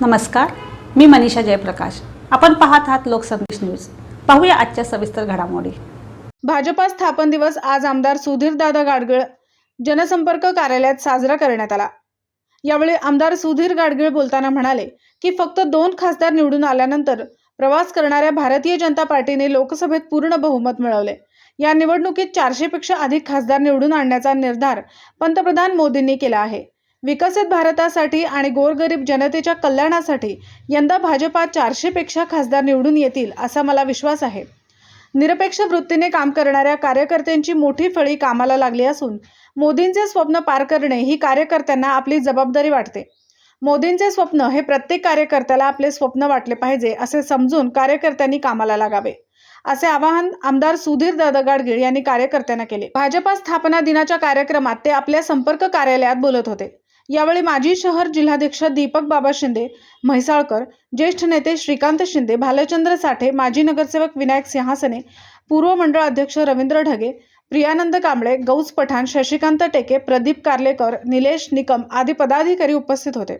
नमस्कार मी मनीषा जयप्रकाश. आपण पाहत आहात लोकसंदेश न्यूज. पाहूया आजच्या सविस्तर घडामोडी. भाजपा स्थापन दिवस आज आमदार सुधीरदादा गाडगीळ जनसंपर्क कार्यालयात साजरा करण्यात आला. यावेळी आमदार सुधीर गाडगीळ बोलताना म्हणाले की फक्त दोन खासदार निवडून आल्यानंतर प्रवास करणाऱ्या भारतीय जनता पार्टीने लोकसभेत पूर्ण बहुमत मिळवले. या निवडणुकीत चारशे पेक्षा अधिक खासदार निवडून आणण्याचा निर्धार पंतप्रधान मोदींनी केला आहे. विकसित भारतासाठी आणि गोरगरीब जनतेच्या कल्याणासाठी यंदा भाजपा चारशेपेक्षा खासदार निवडून येतील असा मला विश्वास आहे. निरपेक्ष वृत्तीने काम करणाऱ्या कार्यकर्त्यांची मोठी फळी कामाला लागली असून मोदींचे स्वप्न पार करणे ही कार्यकर्त्यांना आपली जबाबदारी वाटते. मोदींचे स्वप्न हे प्रत्येक कार्यकर्त्याला आपले स्वप्न वाटले पाहिजे असे समजून कार्यकर्त्यांनी कामाला लागावे असे आवाहन आमदार सुधीर दादा गाडगीळ यांनी कार्यकर्त्यांना केले. भाजपा स्थापना दिनाच्या कार्यक्रमात ते आपल्या संपर्क कार्यालयात बोलत होते. यावेळी माजी शहर जिल्हाध्यक्ष दीपक बाबा शिंदे म्हैसाळकर ज्येष्ठ नेते श्रीकांत शिंदे भालचंद्र साठे माजी नगरसेवक विनायक सिंहासने पूर्व मंडळ अध्यक्ष रवींद्र ढगे प्रियानंद कांबळे गौस पठाण शशिकांत टेके प्रदीप कार्लेकर निलेश निकम आदी पदाधिकारी उपस्थित होते.